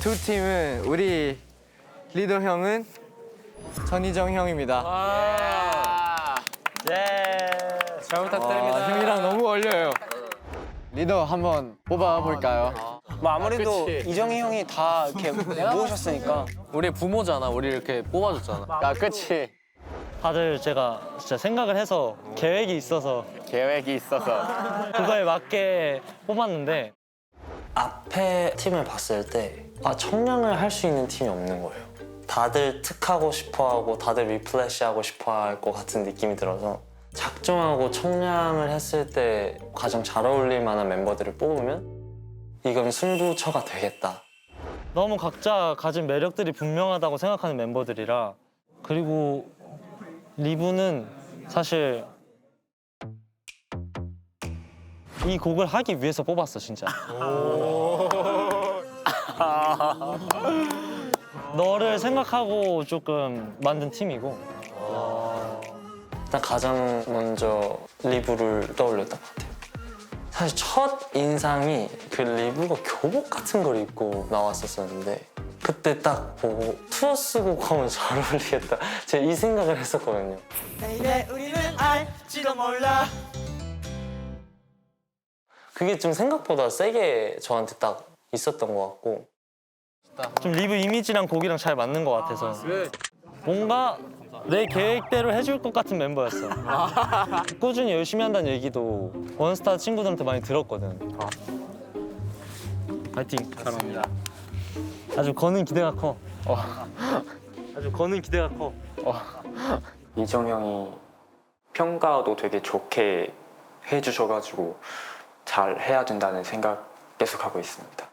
두 팀은 우리 리더 형은 전희정 형입니다. 잘 부탁드립니다. 아, 형이랑 너무 어울려요. 리더 한번 뽑아볼까요? 뭐 아무래도 이정희 형이 다 이렇게 모으셨으니까 우리 부모잖아. 우리 이렇게 뽑아줬잖아. 야, 그치. 다들 제가 진짜 생각을 해서 계획이 있어서 계획이 있어서. 그거에 맞게 뽑았는데 앞에 팀을 봤을 때 아, 청량을 할 수 있는 팀이 없는 거예요. 다들 특하고 싶어하고 다들 리플래시하고 싶어할 것 같은 느낌이 들어서 작정하고 청량을 했을 때 가장 잘 어울릴 만한 멤버들을 뽑으면 이건 승부처가 되겠다. 너무 각자 가진 매력들이 분명하다고 생각하는 멤버들이라 그리고 리브는 사실 이 곡을 하기 위해서 뽑았어 진짜. 너를 생각하고 조금 만든 팀이고 일단 가장 먼저 리브를 떠올렸던 것 같아요. 사실 첫 인상이 그 리브가 교복 같은 걸 입고 나왔었었는데 그때 딱 보고 투어스 곡 하면 잘 어울리겠다. 제가 이 생각을 했었거든요. 그게 좀 생각보다 세게 저한테 딱 있었던 것 같고 좀 리브 이미지랑 곡이랑 잘 맞는 것 같아서 뭔가 내 계획대로 해줄 것 같은 멤버였어. 꾸준히 열심히 한다는 얘기도 원스타 친구들한테 많이 들었거든. 파이팅. 사랑합니다. 아주 거는 기대가 커. 어. 아주 거는 기대가 커. 이정 형이 평가도 되게 좋게 해주셔가지고 잘 해야 된다는 생각 계속 하고 있습니다.